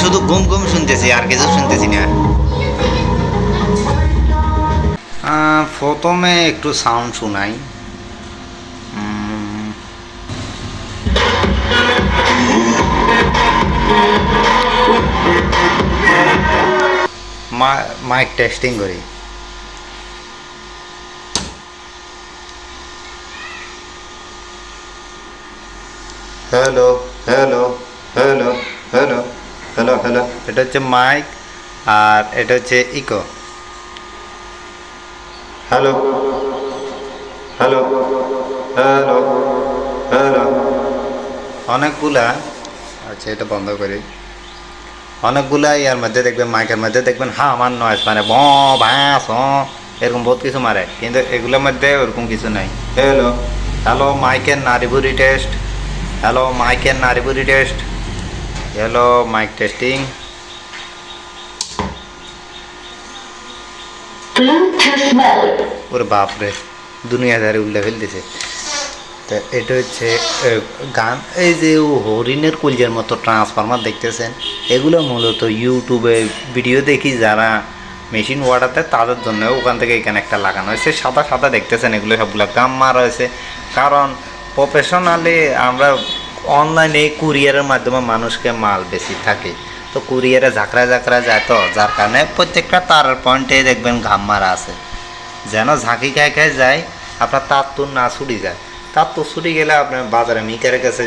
শুধু গুম ঘুম শুনতেছি আর কিছু শুনতেছি না। আহ, প্রথমে একটু সাউন্ড শোনাই। মা- মাইক টেস্টিং করি। Hello hello hello hello hello এটা হচ্ছে মাইক আর এটা হচ্ছে echo. Hello? Hello? Hello? Hello? অনেকগুলা আচ্ছা এটা বন্ধ করি। অনেকগুলা ইয়ার মধ্যে দেখবেন মাইকের মধ্যে দেখবেন হ্যাঁ আমার নয়েস মানে ব ভাঁস এরকম বহুত কিছু মারে। কিন্তু এগুলোর মধ্যে ওরকম কিছু নাই। হ্যালো? হ্যালো মাইকের নারীবুরি টেস্ট হ্যালো মাইকের নারীবুরি টেস্ট হ্যালো মাইক টেস্টিং. ওরে বাপরে দুনিয়াদারে উল্টে ফেলতেছে। তো এটা হচ্ছে গান এই যে ও হরিণের কুলজের মতো ট্রান্সফরমার দেখতেছেন এগুলো মূলত ইউটিউবে ভিডিও দেখি যারা মেশিন ওয়াটাতে তাদের জন্য ওখান থেকে এখানে একটা লাগানো হয়েছে। সাদা সাদা দেখতেছেন এগুলো সবগুলো গাম মারা হয়েছে। কারণ প্রফেশনালি আমরা অনলাইনে কুরিয়ারের মাধ্যমে মানুষকে মাল বেশি থাকে। তো কুরিয়ারে ঝাঁকড়া ঝাঁকড়া যায় তো, যার কারণে প্রত্যেকটা তারের পয়েন্টে দেখবেন ঘাম মারা আছে। যেন ঝাঁকি খায় খায় যায়, আপনার তার তো না ছুটি যায়। তার তো ছুটি গেলে আপনার বাজারে মিকারের কাছে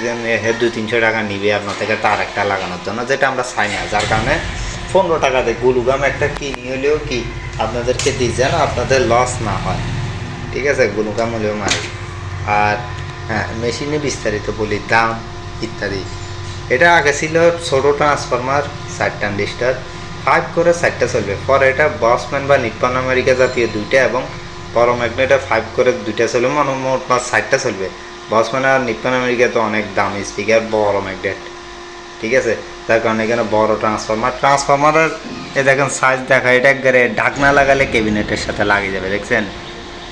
দুই তিনশো টাকা নিবে, আপনার থেকে তার একটা লাগানোর জন্য, যেটা আমরা চাই না। যার কারণে পনেরো টাকা দিয়ে গুলুগাম একটা কিনি হলেও কি আপনাদেরকে দিই যেন আপনাদের লস না হয়। ঠিক আছে? গুলুগাম হলেও মারি। আর হ্যাঁ মেশিনে বিস্তারিত বলি, দাম ইত্যাদি। এটা আগে ছিল ছোটো ট্রান্সফরমার ষাট ট্রানজিস্টার ফাইভ করে ষাটটা চলবে। পরে এটা বসম্যান বা নিপ্পন আমেরিকা জাতীয় দুইটা এবং বড় ম্যাগনেটা ফাইভ করে দুইটা চলবে, মনে মোট পাঁচ, ষাটটা চলবে। বসম্যান আর নিপ্পন আমেরিকা তো অনেক দামি স্পিকার বড় ম্যাগনেট ঠিক আছে? তার কারণে এখানে বড় ট্রান্সফরমার ট্রান্সফরমারের এ দেখেন সাইজ দেখা এটা একবারে ঢাকনা লাগালে ক্যাবিনেটের সাথে লাগিয়ে যাবে, দেখছেন?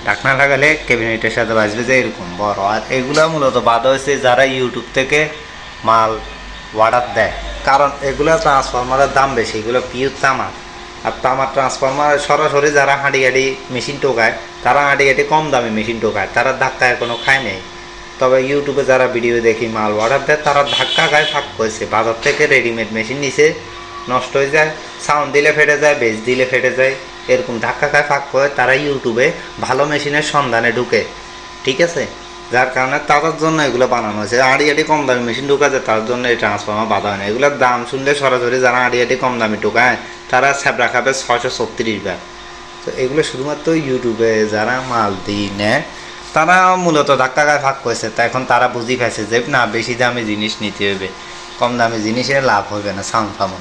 ঢাকনা লাগালে ক্যাবিনেটের সাথে বাজবে যে এরকম, বড়। আর এগুলো মূলত বাদ হয়েছে যারা ইউটিউব থেকে মাল অর্ডার দেয়। কারণ এগুলো ট্রান্সফরমারের দাম বেশি, এগুলো পিওর তামার। আর তামার ট্রান্সফরমার সরাসরি যারা হাঁটি হাঁটি মেশিন টোকায়, তারা হাঁটি হাঁটি কম দামে মেশিন টোকায়, তারা ধাক্কায় কোনো খায় নেই। তবে ইউটিউবে যারা ভিডিও দেখি, মাল অর্ডার দেয়, তারা ধাক্কা খায়, ফাঁক করেছে। বাজার থেকে রেডিমেড মেশিন নিছে, নষ্ট হয়ে যায় সাউন্ড দিলে ফেটে যায় বেজ দিলে ফেটে যায়। এরকম ধাক্কা খায়, ফাঁক করে তারা ইউটিউবে ভালো মেশিনের সন্ধানে ঢুকে। ঠিক আছে? যার কারণে তাদের জন্য এগুলো বানানো হয়েছে। আড়ি আড়ি কম দামি মেশিন ঢুকাছে তার জন্য এই ট্রান্সফর্মার বাধা হয় না। এগুলোর দাম শুনলে সরাসরি যারা আড়ি আড়ি কম দামি ঢুকায় তারা স্যাবরা খাবে ছয়শো ছত্রিশ বার। তো এগুলো শুধুমাত্র ইউটিউবে যারা মাল দিই নেয় তারা মূলত ধাক্কা গায়ে ফাঁক করেছে। তা এখন তারা বুঝি খাইছে যে না, বেশি দামি জিনিস নিতে হবে। কম দামি জিনিসে লাভ হবে না, সাউন্ড পাবো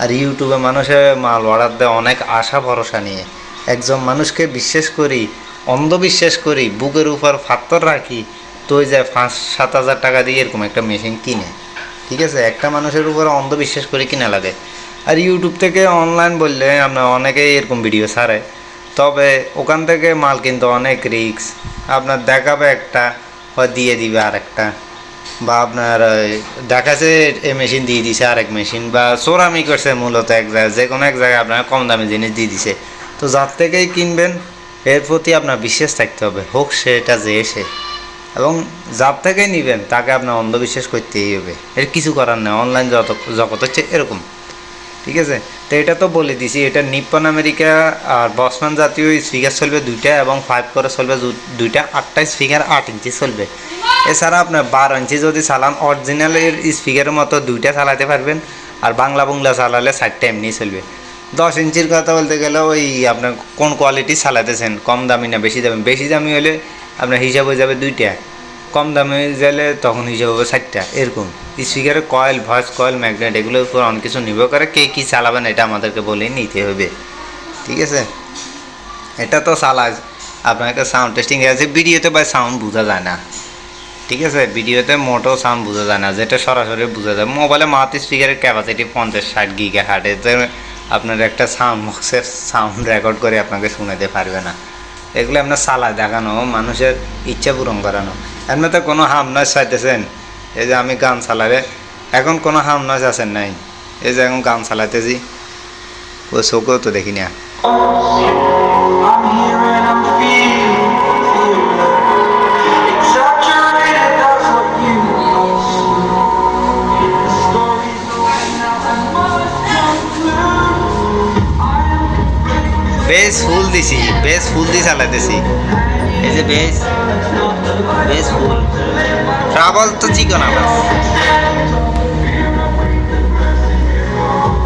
আর ইউটিউবে মানুষে মাল অর্ডার দেয় অনেক আশা ভরসা নিয়ে। একজন মানুষকে বিশ্বাস করি, অন্ধবিশ্বাস করি, বুকের উপর ফাত্তর রাখি, তো যায় পাঁচ, সাত হাজার টাকা দিয়ে এরকম একটা মেশিন কিনে। ঠিক আছে? একটা মানুষের উপর অন্ধবিশ্বাস করে কিনা লাগে। আর ইউটিউব থেকে অনলাইন বললে আপনার অনেকেই এরকম ভিডিও ছাড়ে। তবে ওখান থেকে মাল কিন্তু অনেক রিক্স আপনার দেখাবে একটা, হয় দিয়ে দিবে আর একটা বা আপনার দেখাচ্ছে এই মেশিন দিয়ে দিছে আরেক মেশিন বা চোরামি করছে মূলত এক জায়গায় যে কোনো এক জায়গায় আপনার কম দামি জিনিস দিয়ে দিছে। তো যার থেকেই কিনবেন, এর প্রতি আপনার বিশ্বাস থাকতে হবে, হোক সেটা যে এসে এবং যার থেকেই নেবেন, তাকে আপনার অন্ধবিশ্বাস করতেই হবে। এর কিছু করার নেই অনলাইন জগৎ হচ্ছে এরকম। ঠিক আছে? তো এটা তো বলে দিছি, এটা নিপ্পন আমেরিকা আর বসমান জাতীয় স্পিকার চলবে দুইটা এবং ফাইভ করে চলবে দুইটা আটটা স্পিকার আট ইঞ্চি চলবে। এছাড়া আপনার বারো ইঞ্চি যদি চালান অরিজিনালের স্পিকারের মতো দুইটা চালাতে পারবেন আর বাংলা বাংলা চালালে চারটা এমনি চলবে। দশ ইঞ্চির কথা বলতে গেলে ওই আপনার কোন কোয়ালিটি চালাতেছেন, কম দামি না বেশি দামি? বেশি দামি হলে আপনার হিসাব হয়ে যাবে দুইটা। কম দামে গেলে তখন হিসাব হবে ষাটটা, এরকম। স্পিকারের কয়েল ভয়েস কয়েল ম্যাগনেট এগুলোর উপর অনেক কিছু নির্ভর করে কে কী চালাবেন এটা আমাদেরকে বলে নিতে হবে। ঠিক আছে? এটা তো চালায়, আপনাকে সাউন্ড টেস্টিং আছে, ভিডিওতে বা সাউন্ড বোঝা যায় না। ঠিক আছে? ভিডিওতে মোটেও সাউন্ড বোঝা যায় না, যেটা সরাসরি বোঝা যায়। মোবাইলে মাত্র স্পিকারের ক্যাপাসিটি পঞ্চাশ, ষাট গিগা হাটে আপনার একটা সাউন্ড বক্সের সাউন্ড রেকর্ড করে আপনাকে শুনাতে পারবে না। এগুলো আপনার চালায় দেখানো, মানুষের ইচ্ছা পূরণ করানো। আপনি তো কোনো হাম নাচ সাইতেছেন এই যে আমি গান চালারে এখন কোনো হাম নাচ আছেন নাই। এই যে এখন গান চালাইতেছি। ও চোখেও তো দেখি না। বেশ ফুল দিছি, বেশ ফুল দিয়ে চালাইতেছি। এই যে বেশ বেশ ফুল। ট্রাভেল তো চিকন আবার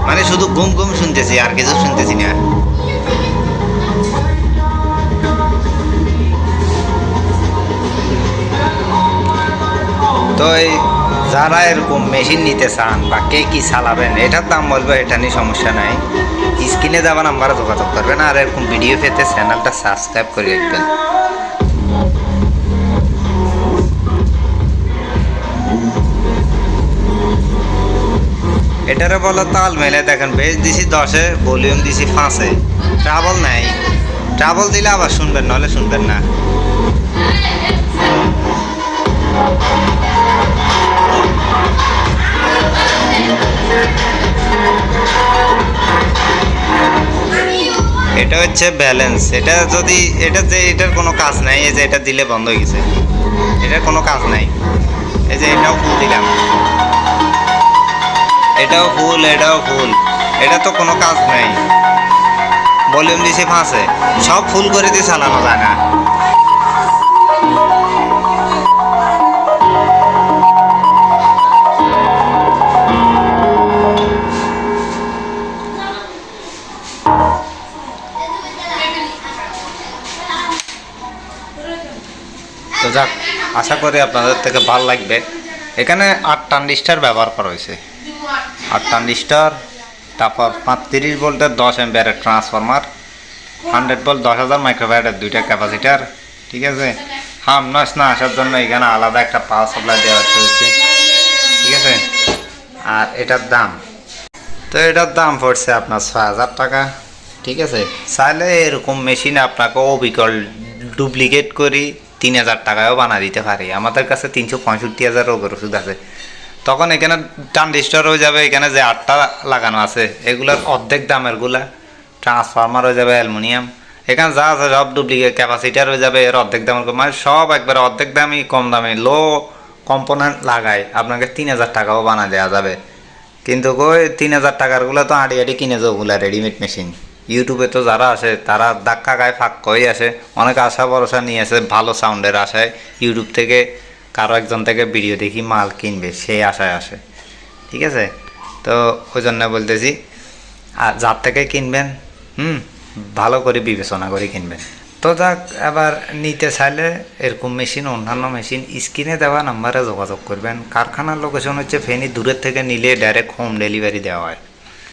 মানে শুধু গুম গুম শুনতেছি, আর কিছু শুনতেছি না। তো যারা এরকম মেশিন নিতে চান বা কে কি চালাবেন, এটার দাম বলব, এটা নিয়ে সমস্যা নাই। স্ক্রিনে দেওয়া নাম্বারে যোগাযোগ করবেন, আর এরকম ভিডিও পেতে চ্যানেলটা সাবস্ক্রাইব করে রাখবেন। এটারে বলো তাল মেলে। দেখেন বেশ দিছি দশে ভলিউম দিছি পাঁচে। ট্রাবল নাই। ট্রাবল দিলে আবার শুনবেন নাহলে শুনবেন না। এটা হচ্ছে ব্যালেন্স এটা যদি, এটা যে, এটার কোনো কাজ নাই, এই যে এটা দিলে বন্ধ হয়ে গেছে। এটার কোনো কাজ নাই। এই যে এটাও ফুল দিলাম। এটাও ভুল এটাও ভুল। এটা তো কোনো কাজ নাই। ভলিউম দিছি ফাঁসে। সব ফুল করে দিয়ে চালানো যায় না। তো যাক, আশা করি আপনাদের থেকে ভালো লাগবে। এখানে আট ট্রানজিস্টার ব্যবহার করা হয়েছে। আট ট্রানজিস্টার তারপর পাঁচত্রিশ ভোল্টের দশ এম্পিয়ারের ট্রান্সফরমার হান্ড্রেড ভোল্ট দশ হাজার মাইক্রোভ্যাটের দুইটা ক্যাপাসিটার ঠিক আছে? হাম নস না আসার জন্য এখানে আলাদা একটা পাওয়ার সাপ্লাই দেওয়া হচ্ছে ঠিক আছে? আর এটার দাম, তো এটার দাম পড়ছে আপনার ছয় হাজার টাকা, ঠিক আছে? চাইলে এরকম মেশিন আপনাকে অবিকল ডুপ্লিকেট করি, তিন হাজার টাকায়ও বানা দিতে পারি। আমাদের কাছে তিনশো পঁয়ষট্টি হাজার রোগের ওষুধ আছে। তখন এখানে ট্রানজিস্টার হয়ে যাবে, এখানে যে আটটা লাগানো আছে, এগুলোর অর্ধেক দামেরগুলা। ট্রান্সফরমার হয়ে যাবে, অ্যালুমিনিয়াম। এখানে যা আছে সব ডুপ্লিকেট ক্যাপাসিটার হয়ে যাবে, এর অর্ধেক দামের মানে সব একবার অর্ধেক দামই কম দামে লো কম্পোনেন্ট লাগায়। আপনাকে তিন হাজার টাকাও বানা দেওয়া যাবে। কিন্তু কই, তিন হাজার টাকারগুলো তো আড়ি আড়ি কিনে যাও ওগুলা রেডিমেড মেশিন ইউটিউবে তো যারা আসে, তারা ধাক্কা গায়ে ফাঁক করে আসে। অনেক আশা ভরসা নিয়ে আসে, ভালো সাউন্ডের আশায়। ইউটিউব থেকে কারও একজন থেকে ভিডিও দেখি মাল কিনবে, সেই আশায় আসে। ঠিক আছে? তো ওই জন্য বলতেছি, আর যার থেকে কিনবেন, হুম, ভালো করে বিবেচনা করে কিনবেন। তো যাক, এবার নিতে চাইলে এরকম মেশিন, অন্যান্য মেশিন, স্ক্রিনে দেওয়া নাম্বারে যোগাযোগ করবেন। কারখানার লোকেশন হচ্ছে ফেনি, দূরের থেকে নিলে ডাইরেক্ট হোম ডেলিভারি দেওয়া হয়।